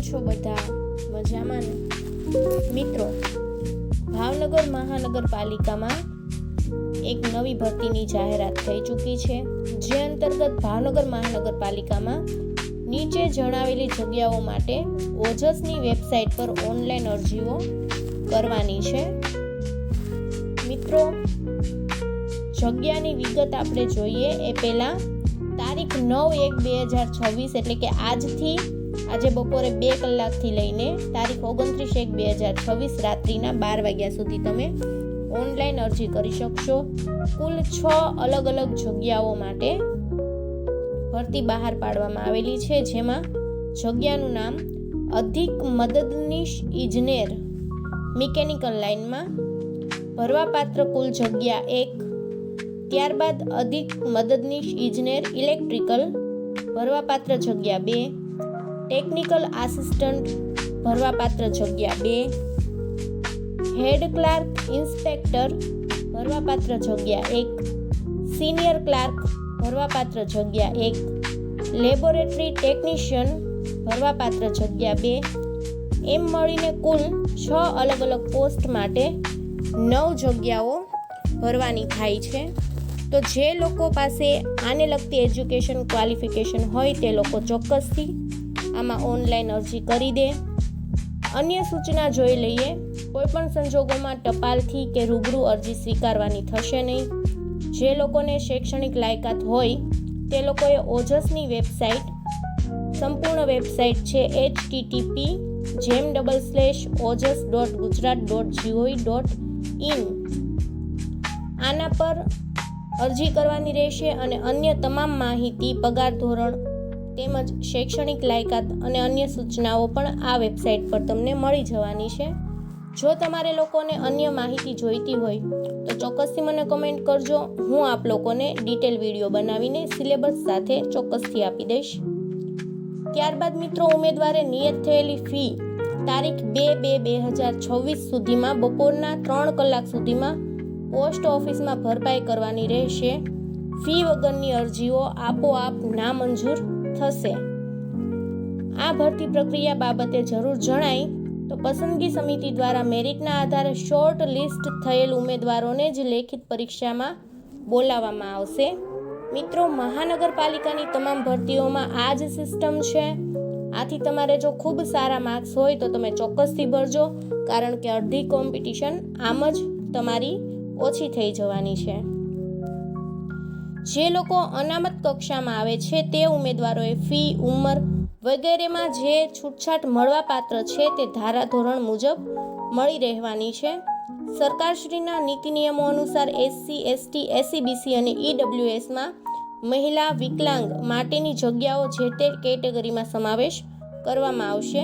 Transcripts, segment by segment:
છો બધા? મજામાં ને? મિત્રો, ભાવનગર મહાનગરપાલિકામાં એક નવી ભરતીની જાહેરાત થઈ ચૂકી છે, જે અંતર્ગત ભાવનગર મહાનગરપાલિકામાં નીચે જણાવેલી જગ્યાઓ માટે ઓજસની વેબસાઇટ પર ઓનલાઈન અરજીઓ કરવાની છે. મિત્રો, જગ્યાની વિગત આપણે જોઈએ એ પહેલાં તારીખ નવ એક બે હજાર છવ્વીસ એટલે કે આજથી આજે બપોરે બે કલાકથી લઈને તારીખ ઓગણત્રીસ એક બે હજાર છવ્વીસ રાત્રિના બાર વાગ્યા સુધી તમે ઓનલાઈન અરજી કરી શકશો. કુલ છ અલગ અલગ જગ્યાઓ માટે ભરતી બહાર પાડવામાં આવેલી છે, જેમાં જગ્યાનું નામ અધિક મદદનીશ ઇજનેર મિકેનિકલ લાઇનમાં, ભરવાપાત્ર કુલ જગ્યા એક, ત્યારબાદ અધિક મદદનીશ ઇજનેર ઇલેક્ટ્રિકલ, ભરવાપાત્ર જગ્યા બે ટેકનિકલ આસિસ્ટન્ટ ભરવાપાત્ર જગ્યા બે. હેડ ક્લાર્ક, ઇન્સ્પેક્ટર ભરવાપાત્ર જગ્યા એક. સિનિયર ક્લાર્ક ભરવાપાત્ર જગ્યા એક. લેબોરેટરી ટેકનિશિયન ભરવાપાત્ર જગ્યા બે. એમ મળીને કુલ છ અલગ અલગ પોસ્ટ માટે નવ જગ્યાઓ ભરવાની થાય છે. તો જે લોકો પાસે આને લગતી એજ્યુકેશન ક્વોલિફિકેશન હોય તે લોકો ચોક્કસથી આમાં ઓનલાઈન અરજી કરી દે. અન્ય સૂચના જોઈ લઈએ. કોઈપણ સંજોગોમાં ટપાલથી કે રૂબરૂ અરજી સ્વીકારવાની થશે નહીં. જે લોકોને શૈક્ષણિક લાયકાત હોય, તે લોકોએ ઓજસની વેબસાઇટ, સંપૂર્ણ વેબસાઇટ છે એચ ટીટીપી જેમ double slash Ojas dot Gujarat dot GOI dot in. આના પર અરજી કરવાની રહેશે અને અન્ય તમામ માહિતી, પગાર ધોરણ તેમજ શૈક્ષણિક લાયકાત અને અન્ય સૂચનાઓ પણ આ વેબસાઇટ પર તમને મળી જવાની છે. જો તમારે લોકોને અન્ય માહિતી જોઈતી હોય, તો ચોક્કસથી મને કમેન્ટ કરજો. હું આપ લોકોને ડિટેલ વીડિયો બનાવીને સિલેબસ સાથે ચોક્કસથી આપી દઈશ. ત્યારબાદ મિત્રો, ઉમેદવારે નિયત થયેલી ફી તારીખ બે બે બે હજાર છવ્વીસ સુધીમાં બપોરના ત્રણ કલાક સુધીમાં પોસ્ટ ઓફિસમાં ભરપાઈ કરવાની રહેશે. ફી વગરની અરજીઓ આપોઆપ નામંજૂર થશે. આ ભરતી પ્રક્રિયા બાબતે જરૂર જણાય તો પસંદગી સમિતિ દ્વારા મેરિટના આધારે શોર્ટ લિસ્ટ થયેલ ઉમેદવારોને જ લેખિત પરીક્ષામાં બોલાવવામાં આવશે. મિત્રો, મહાનગરપાલિકાની તમામ ભરતીઓમાં આ જ સિસ્ટમ છે. આથી તમારે જો ખૂબ સારા માર્ક્સ હોય તો તમે ચોક્કસથી ભરજો, કારણ કે અડધી કોમ્પિટિશન આમ જ તમારી ઓછી થઈ જવાની છે. જે લોકો અનામત કક્ષામાં આવે છે તે ઉમેદવારોએ ફી, ઉંમર વગેરેમાં જે છૂટછાટ મળવાપાત્ર છે તે ધારાધોરણ મુજબ મળી રહેવાની છે. સરકારશ્રીના નીતિ નિયમો અનુસાર એસસી, એસટી, એસસીબીસી અને ઈડબ્લ્યુએસમાં મહિલા વિકલાંગ માટેની જગ્યાઓ જે તે કેટેગરીમાં સમાવેશ કરવામાં આવશે.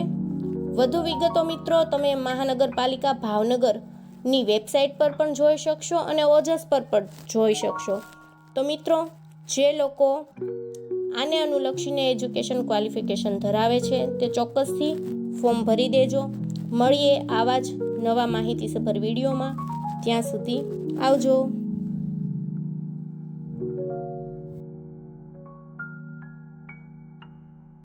વધુ વિગતો મિત્રો, તમે મહાનગરપાલિકા ભાવનગરની વેબસાઇટ પર પણ જોઈ શકશો અને ઓજસ પર પણ જોઈ શકશો. તો મિત્રો, જે લોકો આને અનુલક્ષીને એજ્યુકેશન ક્વોલિફિકેશન ધરાવે છે, તે ચોક્કસથી ફોર્મ ભરી દેજો. મળીએ આવા જ નવા માહિતીસભર વિડીયોમાં. ત્યાં સુધી આવજો.